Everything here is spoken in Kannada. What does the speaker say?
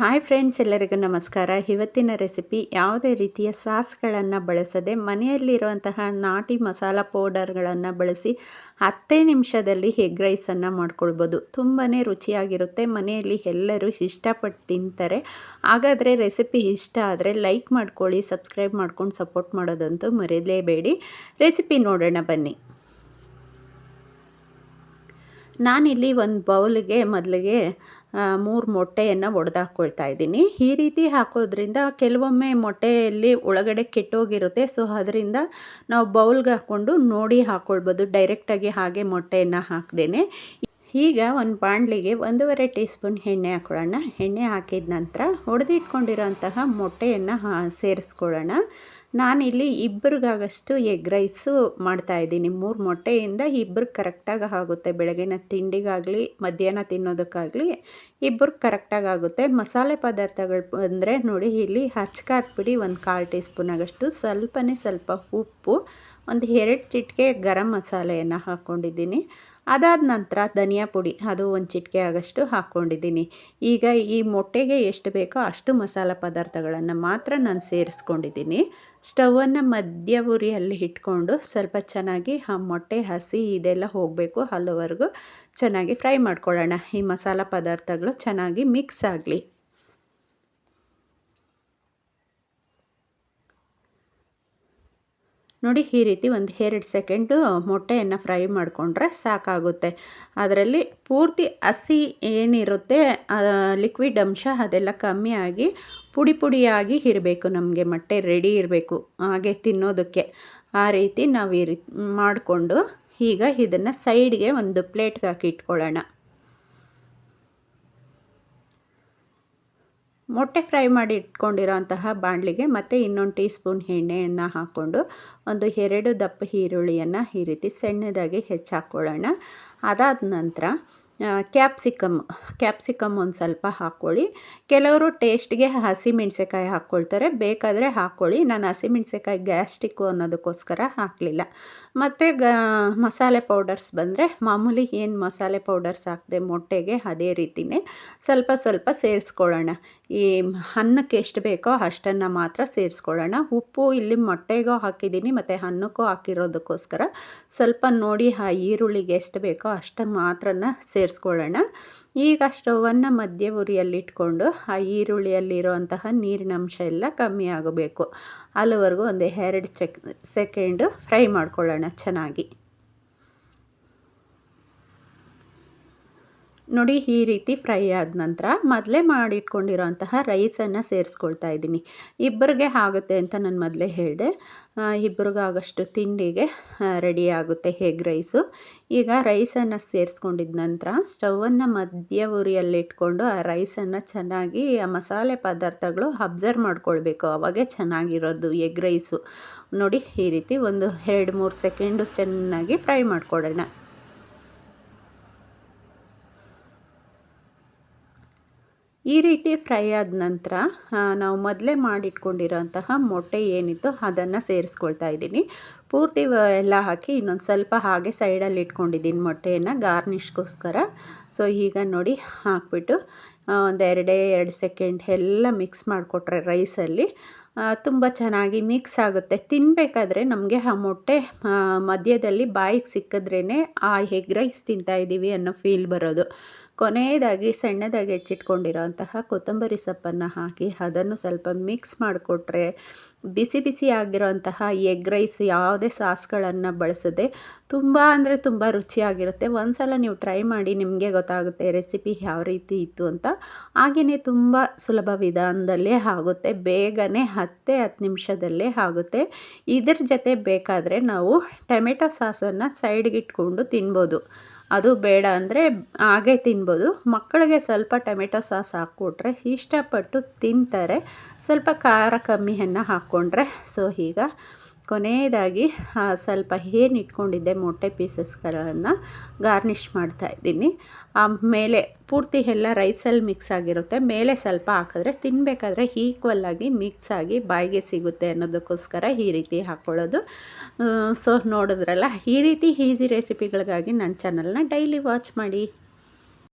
ಹಾಯ್ ಫ್ರೆಂಡ್ಸ್ ಎಲ್ಲರಿಗೂ ನಮಸ್ಕಾರ. ಇವತ್ತಿನ ರೆಸಿಪಿ ಯಾವುದೇ ರೀತಿಯ ಸಾಸ್ಗಳನ್ನು ಬಳಸದೆ ಮನೆಯಲ್ಲಿರುವಂತಹ ನಾಟಿ ಮಸಾಲ ಪೌಡರ್ಗಳನ್ನು ಬಳಸಿ ಹತ್ತೇ ನಿಮಿಷದಲ್ಲಿ ಎಗ್ ರೈಸನ್ನು ಮಾಡ್ಕೊಳ್ಬೋದು. ತುಂಬಾ ರುಚಿಯಾಗಿರುತ್ತೆ. ಮನೆಯಲ್ಲಿ ಎಲ್ಲರೂ ಇಷ್ಟಪಟ್ಟು ತಿಂತಾರೆ. ಹಾಗಾದರೆ ರೆಸಿಪಿ ಇಷ್ಟ ಆದರೆ ಲೈಕ್ ಮಾಡ್ಕೊಳ್ಳಿ ಸಬ್ಸ್ಕ್ರೈಬ್ ಮಾಡ್ಕೊಂಡು ಸಪೋರ್ಟ್ ಮಾಡೋದಂತೂ ಮರೆಯಲೇಬೇಡಿ. ರೆಸಿಪಿ ನೋಡೋಣ ಬನ್ನಿ. ನಾನಿಲ್ಲಿ ಒಂದು ಬೌಲ್ಗೆ ಮೊದಲಿಗೆ ಮೂರು ಮೊಟ್ಟೆಯನ್ನು ಒಡೆದಾಕ್ಕೊಳ್ತಾ ಇದ್ದೀನಿ. ಈ ರೀತಿ ಹಾಕೋದ್ರಿಂದ ಕೆಲವೊಮ್ಮೆ ಮೊಟ್ಟೆಯಲ್ಲಿ ಒಳಗಡೆ ಕೆಟ್ಟೋಗಿರುತ್ತೆ. ಸೊ, ಅದರಿಂದ ನಾವು ಬೌಲ್ಗೆ ಹಾಕ್ಕೊಂಡು ನೋಡಿ ಹಾಕ್ಕೊಳ್ಬೋದು ಡೈರೆಕ್ಟಾಗಿ ಹಾಗೆ ಮೊಟ್ಟೆಯನ್ನು ಹಾಕ್ದೇನೆ. ಈಗ ಒಂದು ಬಾಣಲಿಗೆ ಒಂದೂವರೆ ಟೀ ಸ್ಪೂನ್ ಎಣ್ಣೆ ಹಾಕೊಳ್ಳೋಣ ಎಣ್ಣೆ ಹಾಕಿದ ನಂತರ ಹೊಡೆದಿಟ್ಕೊಂಡಿರೋಂತಹ ಮೊಟ್ಟೆಯನ್ನು ಸೇರಿಸ್ಕೊಳ್ಳೋಣ. ನಾನಿಲ್ಲಿ ಇಬ್ಬರಿಗಾಗಷ್ಟು ಎಗ್ ರೈಸು ಮಾಡ್ತಾಯಿದ್ದೀನಿ ಮೂರು ಮೊಟ್ಟೆಯಿಂದ ಇಬ್ಬರು ಕರೆಕ್ಟಾಗಿ ಆಗುತ್ತೆ. ಬೆಳಗಿನ ತಿಂಡಿಗಾಗಲಿ, ಮಧ್ಯಾಹ್ನ ತಿನ್ನೋದಕ್ಕಾಗಲಿ ಇಬ್ಬರಿಗೆ ಕರೆಕ್ಟಾಗಿ ಆಗುತ್ತೆ. ಮಸಾಲೆ ಪದಾರ್ಥಗಳು ಬಂದರೆ ನೋಡಿ, ಇಲ್ಲಿ ಹಚ್ಕಾದ ಪುಡಿ ಒಂದು ಕಾಲು ಟೀ ಸ್ಪೂನ್ ಆಗಷ್ಟು, ಸ್ವಲ್ಪನೇ ಸ್ವಲ್ಪ ಉಪ್ಪು, ಒಂದು ಎರಡು ಚಿಟಿಕೆ ಗರಂ ಮಸಾಲೆಯನ್ನು ಹಾಕ್ಕೊಂಡಿದ್ದೀನಿ. ಅದಾದ ನಂತರ ಧನಿಯಾ ಪುಡಿ ಅದು ಒಂದು ಚಿಟಿಕೆ ಆಗಷ್ಟು ಹಾಕ್ಕೊಂಡಿದ್ದೀನಿ. ಈಗ ಈ ಮೊಟ್ಟೆಗೆ ಎಷ್ಟು ಬೇಕೋ ಅಷ್ಟು ಮಸಾಲ ಪದಾರ್ಥಗಳನ್ನು ಮಾತ್ರ ನಾನು ಸೇರಿಸ್ಕೊಂಡಿದ್ದೀನಿ. ಸ್ಟವನ್ನು ಮಧ್ಯ ಉರಿಯಲ್ಲಿ ಇಟ್ಕೊಂಡು ಸ್ವಲ್ಪ ಚೆನ್ನಾಗಿ ಆ ಮೊಟ್ಟೆ ಹಸಿ ಇದೆಲ್ಲ ಹೋಗಬೇಕು ಅಲ್ಲಿವರೆಗೂ ಚೆನ್ನಾಗಿ ಫ್ರೈ ಮಾಡ್ಕೊಳ್ಳೋಣ. ಈ ಮಸಾಲ ಪದಾರ್ಥಗಳು ಚೆನ್ನಾಗಿ ಮಿಕ್ಸ್ ಆಗಲಿ. ನೋಡಿ ಈ ರೀತಿ ಒಂದು ಎರಡು ಸೆಕೆಂಡು ಮೊಟ್ಟೆಯನ್ನು ಫ್ರೈ ಮಾಡಿಕೊಂಡ್ರೆ ಸಾಕಾಗುತ್ತೆ. ಅದರಲ್ಲಿ ಪೂರ್ತಿ ಹಸಿ ಏನಿರುತ್ತೆ ಲಿಕ್ವಿಡ್ ಅಂಶ ಅದೆಲ್ಲ ಕಮ್ಮಿ ಆಗಿ ಪುಡಿ ಪುಡಿಯಾಗಿ ಇರಬೇಕು, ನಮಗೆ ಮೊಟ್ಟೆ ರೆಡಿ ಇರಬೇಕು ಹಾಗೆ ತಿನ್ನೋದಕ್ಕೆ. ಆ ರೀತಿ ನಾವು ಈ ರೀತಿ ಮಾಡಿಕೊಂಡು ಈಗ ಇದನ್ನು ಸೈಡ್ಗೆ ಒಂದು ಪ್ಲೇಟ್ಗೆ ಹಾಕಿ ಇಟ್ಕೊಳ್ಳೋಣ. ಮೊಟ್ಟೆ ಫ್ರೈ ಮಾಡಿ ಇಟ್ಕೊಂಡಿರೋ ಅಂತಹ ಬಾಣಲಿಗೆ ಮತ್ತು ಇನ್ನೊಂದು ಟೀ ಸ್ಪೂನ್ ಎಣ್ಣೆಯನ್ನು ಹಾಕ್ಕೊಂಡು ಒಂದು ಎರಡು ದಪ್ಪ ಈರುಳ್ಳಿಯನ್ನು ಈ ರೀತಿ ಸಣ್ಣದಾಗಿ ಹೆಚ್ಚಾಕ್ಕೊಳ್ಳೋಣ ಅದಾದ ನಂತರ ಕ್ಯಾಪ್ಸಿಕಮ್ ಕ್ಯಾಪ್ಸಿಕಮ್ ಒಂದು ಸ್ವಲ್ಪ ಹಾಕ್ಕೊಳ್ಳಿ ಕೆಲವರು ಟೇಸ್ಟ್ಗೆ ಹಸಿಮೆಣ್ಸಿಕಾಯಿ ಹಾಕ್ಕೊಳ್ತಾರೆ ಬೇಕಾದರೆ ಹಾಕ್ಕೊಳ್ಳಿ ನಾನು ಹಸಿಮೆಣ್ಸಿಕಾಯಿ ಗ್ಯಾಸ್ಟಿಕ್ಕು ಅನ್ನೋದಕ್ಕೋಸ್ಕರ ಹಾಕಲಿಲ್ಲ. ಮತ್ತು ಗ, ಮಸಾಲೆ ಪೌಡರ್ಸ್ ಬಂದರೆ ಮಾಮೂಲಿ ಏನು ಮಸಾಲೆ ಪೌಡರ್ಸ್ ಹಾಕಿದೆ ಮೊಟ್ಟೆಗೆ ಅದೇ ರೀತಿಯೇ ಸ್ವಲ್ಪ ಸ್ವಲ್ಪ ಸೇರಿಸ್ಕೊಳ್ಳೋಣ. ಈ ಅನ್ನಕ್ಕೆ ಎಷ್ಟು ಬೇಕೋ ಅಷ್ಟನ್ನು ಮಾತ್ರ ಸೇರಿಸ್ಕೊಳ್ಳೋಣ. ಉಪ್ಪು ಇಲ್ಲಿ ಮೊಟ್ಟೆಗೂ ಹಾಕಿದ್ದೀನಿ. ಮತ್ತು ಅನ್ನಕ್ಕೂ ಹಾಕಿರೋದಕ್ಕೋಸ್ಕರ ಸ್ವಲ್ಪ ನೋಡಿ ಆ ಈರುಳ್ಳಿಗೆ ಎಷ್ಟು ಬೇಕೋ ಅಷ್ಟು ಮಾತ್ರನ ಸೇರಿಸ್ಕೊಳ್ಳೋಣ. ಈಗ ಸ್ಟವನ್ನು ಮಧ್ಯ ಉರಿಯಲ್ಲಿಟ್ಕೊಂಡು ಆ ಈರುಳ್ಳಿಯಲ್ಲಿರುವಂತಹ ನೀರಿನ ಅಂಶ ಎಲ್ಲ ಕಮ್ಮಿ ಆಗಬೇಕು. ಅಲ್ಲಿವರೆಗೂ ಒಂದು ಎರಡು ಚೆಕ್, ಸೆಕೆಂಡು ಫ್ರೈ ಮಾಡ್ಕೊಳ್ಳೋಣ ಚೆನ್ನಾಗಿ. ನೋಡಿ ಈ ರೀತಿ ಫ್ರೈ ಆದ ನಂತರ ಮೊದಲೇ ಮಾಡಿಟ್ಕೊಂಡಿರೋಂತಹ ರೈಸನ್ನು ಸೇರಿಸ್ಕೊಳ್ತಾ ಇದ್ದೀನಿ. ಇಬ್ಬರಿಗೆ ಆಗುತ್ತೆ ಅಂತ ನಾನು ಮೊದಲೇ ಹೇಳಿದೆ. ಇಬ್ಬರಿಗಾಗಷ್ಟು ತಿಂಡಿಗೆ ರೆಡಿ ಆಗುತ್ತೆ ಹೇಗ್ ರೈಸು ಈಗ ರೈಸನ್ನು ಸೇರಿಸ್ಕೊಂಡಿದ ನಂತರ ಸ್ಟವನ್ನು ಮಧ್ಯ ಉರಿಯಲ್ಲಿಟ್ಕೊಂಡು ಆ ರೈಸನ್ನು ಚೆನ್ನಾಗಿ ಆ ಮಸಾಲೆ ಪದಾರ್ಥಗಳು ಅಬ್ಸರ್ವ್ ಮಾಡ್ಕೊಳ್ಬೇಕು. ಅವಾಗೆ ಚೆನ್ನಾಗಿರೋದು ಎಗ್ ರೈಸು ನೋಡಿ ಈ ರೀತಿ ಒಂದು ಎರಡು ಮೂರು ಸೆಕೆಂಡು ಚೆನ್ನಾಗಿ ಫ್ರೈ ಮಾಡ್ಕೊಡೋಣ. ಈ ರೀತಿ ಫ್ರೈ ಆದ ನಂತರ ನಾವು ಮೊದಲೇ ಮಾಡಿಟ್ಕೊಂಡಿರೋಂತಹ ಮೊಟ್ಟೆ ಏನಿತ್ತು ಅದನ್ನು ಸೇರಿಸ್ಕೊಳ್ತಾ ಇದ್ದೀನಿ. ಪೂರ್ತಿ ಎಲ್ಲ ಹಾಕಿ ಇನ್ನೊಂದು ಸ್ವಲ್ಪ ಹಾಗೆ ಸೈಡಲ್ಲಿ ಇಟ್ಕೊಂಡಿದ್ದೀನಿ ಮೊಟ್ಟೆಯನ್ನು ಗಾರ್ನಿಷ್ಗೋಸ್ಕರ. ಸೊ, ಈಗ ನೋಡಿ ಹಾಕ್ಬಿಟ್ಟು ಒಂದು ಎರಡೇ, ಎರಡು ಸೆಕೆಂಡ್ ಎಲ್ಲ ಮಿಕ್ಸ್ ಮಾಡಿಕೊಟ್ರೆ ರೈಸಲ್ಲಿ. ತುಂಬ ಚೆನ್ನಾಗಿ ಮಿಕ್ಸ್ ಆಗುತ್ತೆ. ತಿನ್ನಬೇಕಾದ್ರೆ ನಮಗೆ ಆ ಮೊಟ್ಟೆ ಮಧ್ಯದಲ್ಲಿ ಬಾಯಿಗೆ ಸಿಕ್ಕಿದ್ರೇ ಆ, ಎಗ್ ರೈಸ್ ತಿಂತಾಯಿದ್ದೀವಿ ಅನ್ನೋ ಫೀಲ್ ಬರೋದು. ಕೊನೆಯದಾಗಿ ಸಣ್ಣದಾಗಿ ಹೆಚ್ಚಿಟ್ಕೊಂಡಿರೋ ಅಂತಹ ಕೊತ್ತಂಬರಿ ಸೊಪ್ಪನ್ನು ಹಾಕಿ ಅದನ್ನು ಸ್ವಲ್ಪ ಮಿಕ್ಸ್ ಮಾಡಿಕೊಟ್ರೆ ಬಿಸಿ ಬಿಸಿ ಆಗಿರೋಂತಹ ಎಗ್ ರೈಸ್ ಯಾವುದೇ ಸಾಸ್ಗಳನ್ನು ಬಳಸದೆ ತುಂಬ ಅಂದರೆ ತುಂಬ ರುಚಿಯಾಗಿರುತ್ತೆ. ಒಂದು ಸಲ ನೀವು ಟ್ರೈ ಮಾಡಿ ನಿಮಗೆ ಗೊತ್ತಾಗುತ್ತೆ ರೆಸಿಪಿ ಯಾವ ರೀತಿ ಇತ್ತು ಅಂತ. ಹಾಗೆಯೇ ತುಂಬ ಸುಲಭ ವಿಧಾನದಲ್ಲೇ ಆಗುತ್ತೆ. ಬೇಗನೆ ಹತ್ತೇ ಹತ್ತು ನಿಮಿಷದಲ್ಲೇ ಆಗುತ್ತೆ. ಇದ್ರ ಜೊತೆ ಬೇಕಾದರೆ ನಾವು ಟೊಮೆಟೊ ಸಾಸನ್ನು ಸೈಡ್ಗಿಟ್ಕೊಂಡು ತಿನ್ಬೋದು. ಅದು ಬೇಡ ಅಂದರೆ ಹಾಗೆ ತಿನ್ಬೋದು. ಮಕ್ಕಳಿಗೆ ಸ್ವಲ್ಪ ಟೊಮೆಟೊ ಸಾಸ್ ಹಾಕ್ಕೊಟ್ರೆ ಇಷ್ಟಪಟ್ಟು ತಿಂತಾರೆ. ಸ್ವಲ್ಪ ಖಾರ ಕಮ್ಮಿಯನ್ನು ಹಾಕ್ಕೊಂಡ್ರೆ. ಸೊ ಈಗ ಕೊನೆಯದಾಗಿ ಸ್ವಲ್ಪ ಏನು ಇಟ್ಕೊಂಡಿದ್ದೆ ಮೊಟ್ಟೆ ಪೀಸಸ್ಗಳನ್ನು ಗಾರ್ನಿಷ್ ಮಾಡ್ತಾ ಇದ್ದೀನಿ. ಮೇಲೆ ಪೂರ್ತಿ ಎಲ್ಲ ರೈಸಲ್ಲಿ ಮಿಕ್ಸ್ ಆಗಿರುತ್ತೆ. ಮೇಲೆ ಸ್ವಲ್ಪ ಹಾಕಿದ್ರೆ ತಿನ್ನಬೇಕಾದ್ರೆ ಆಗಿ ಮಿಕ್ಸ್ ಆಗಿ ಬಾಯಿಗೆ ಸಿಗುತ್ತೆ ಅನ್ನೋದಕ್ಕೋಸ್ಕರ ಈ ರೀತಿ ಹಾಕ್ಕೊಳ್ಳೋದು ಸೊ ನೋಡಿದ್ರಲ್ಲ, ಈ ರೀತಿ ಈಸಿ ರೆಸಿಪಿಗಳಿಗಾಗಿ ನನ್ನ ಚಾನಲ್ನ ಡೈಲಿ ವಾಚ್ ಮಾಡಿ.